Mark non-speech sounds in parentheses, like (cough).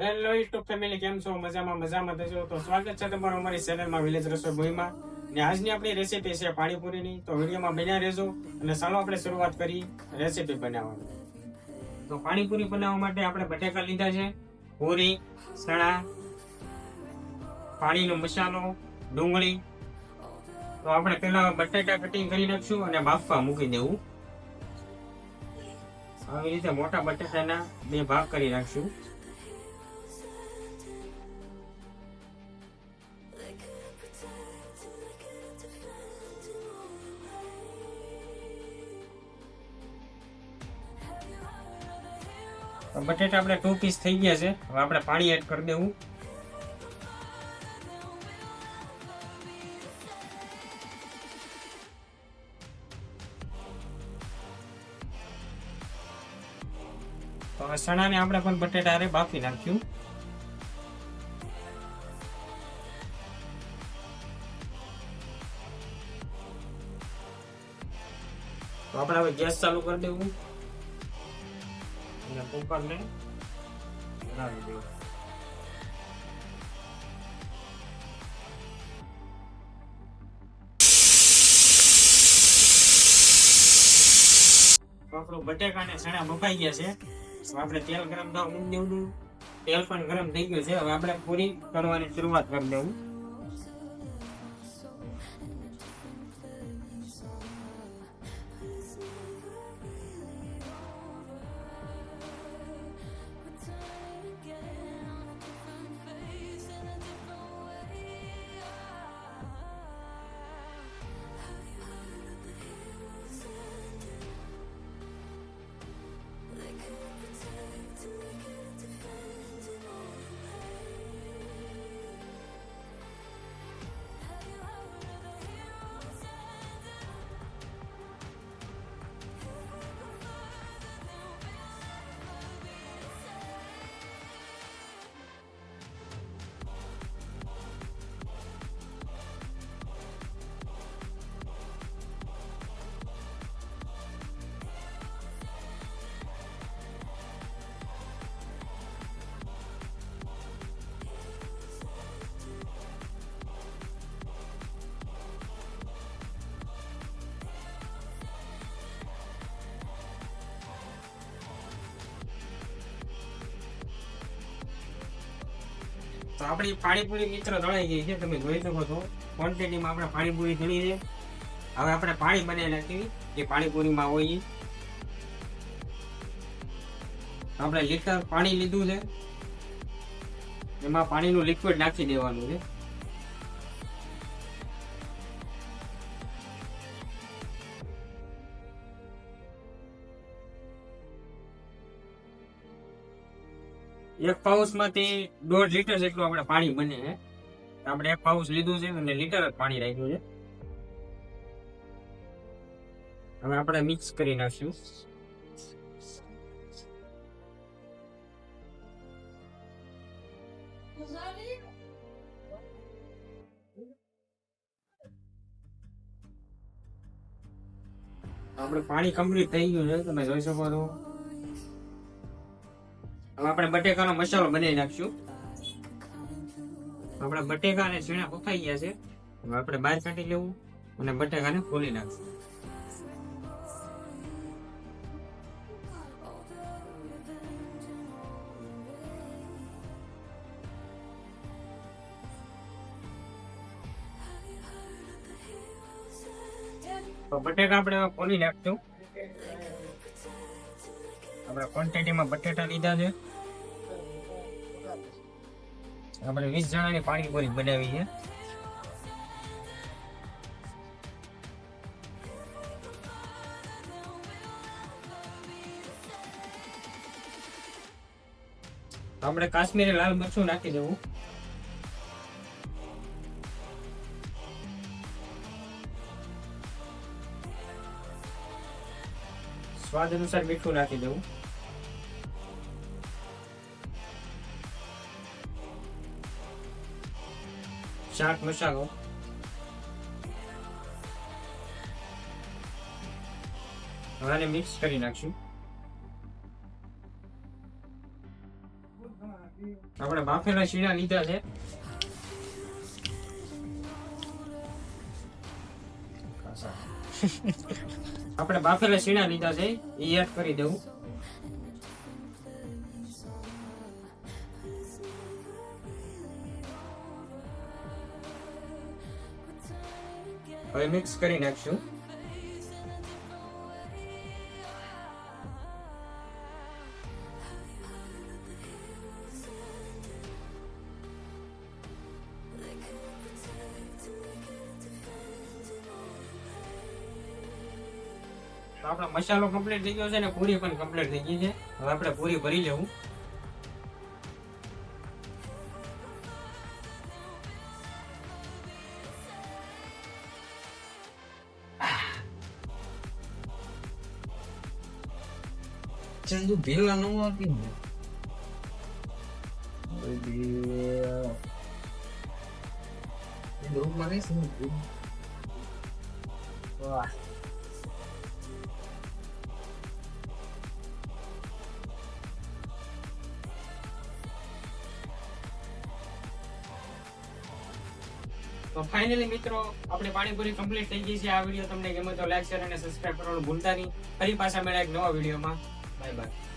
Hello YouTube family કેમ છો? મજામાં મજામાં થશો તો સ્વાગત છે તમારું અમારી ચેનલમાં વિલેજ રસોઈ ભૂમિમાં ને આજની આપણી રેસીપી છે પાણીપુરીની. તો વિડીયોમાં બન્યા રહેજો અને ચાલો આપણે શરૂઆત કરી રેસીપી બનાવવાની. તો પાણીપુરી બનાવવા માટે આપણે બટેકા લીધા છે, પૂરી સણા પાણીનો મસાલો, ડુંગળી. તો આપણે પહેલા બટેકા કટિંગ કરી નાખશું અને બાફવા મૂકી દેવું. આવી રીતે મોટા બટેટાના બે ભાગ કરી નાખશું. બટેટા આપણે ટુ પીસ થઈ ગયા છે. હવે આપણે પાણી એડ કરી દેવું. તો ચણાને આપણે પણ બટેટા રે બાફી નાખ્યું. તો આપણે હવે ગેસ ચાલુ કરી દેવું. કુકરને દેવું તો આપણું બટેકા ને ચણા બફાઈ ગયા છે. આપણે તેલ ગરમ થવા મૂકી દેવું તેલ પણ ગરમ થઈ ગયું છે. હવે આપણે પૂરી કરવાની શરૂઆત કરી દેવું. તો આપણી પાણીપુરી મિત્ર દળાઈ ગઈ છે, તમે જોઈ શકો છો. ક્વોન્ટિટીમાં આપણે પાણીપુરી દળી છે. હવે આપણે પાણી બનાવી નાખીએ, જે પાણીપુરીમાં હોય. આપણે લીટર પાણી લીધું છે. એમાં પાણીનું લિક્વિડ નાખી દેવાનું છે. એક પાઉસમાંથી દોઢ લીટર જેટલું આપણે પાણી બને છે. આપણે એક પાઉસ લીધું છે અને લીટર જ પાણી રાખ્યું છે. હવે આપણે મિક્સ કરી નાખશું. આપણે પાણી કમ્પ્લીટ થઈ ગયું છે. તમે જોઈ શકો છો. હવે આપણે બટેકાનો મસાલો બનાવી નાખશું. આપણા બટેકા અને છીણા પકાઈ ગયા છે. હવે આપણે બહાર કાઢી લેવું અને બટેકાને ખોલી નાખશું. તો બટેકા આપણે ખોલી નાખશું. આપણે ક્વોન્ટિટીમાં બટેટા લીધા છે. આપણે વીસ જણાની પાણીપુરી બનાવી છે. આપણે કાશ્મીરી લાલ મરચું નાખી દેવું. સ્વાદ અનુસાર મીઠું નાખી દેવું. ચાટ મસાલો. હવે મિક્સ કરી નાખશું. આપણે બાફેલા શીણા લીધા છે. (laughs) આપણે બાફેલા શીણા લીધા છે એ એડ કરી દઉં હવે મિક્સ કરી નાખશું. આપણો મસાલો કમ્પ્લીટ થઈ ગયો છે ને પૂરી પણ કમ્પ્લીટ થઈ ગઈ છે. હવે આપણે પૂરી ભરી લેવું. ચંદુ ભેલા ન આવતી ને ગ્રુપમાં રહીશ ને વાહ તો ફાઇનલી મિત્રો, આપણે પાણીપુરી કમ્પ્લીટ થઈ ગઈ છે. આ વીડિયો તમને ગમે તો લાઈક શેર અને સબસ્ક્રાઇબ કરવાનું ભૂલતા નહીં. ફરી પાછા મળ્યા એક નવા વિડીયોમાં Bye-bye.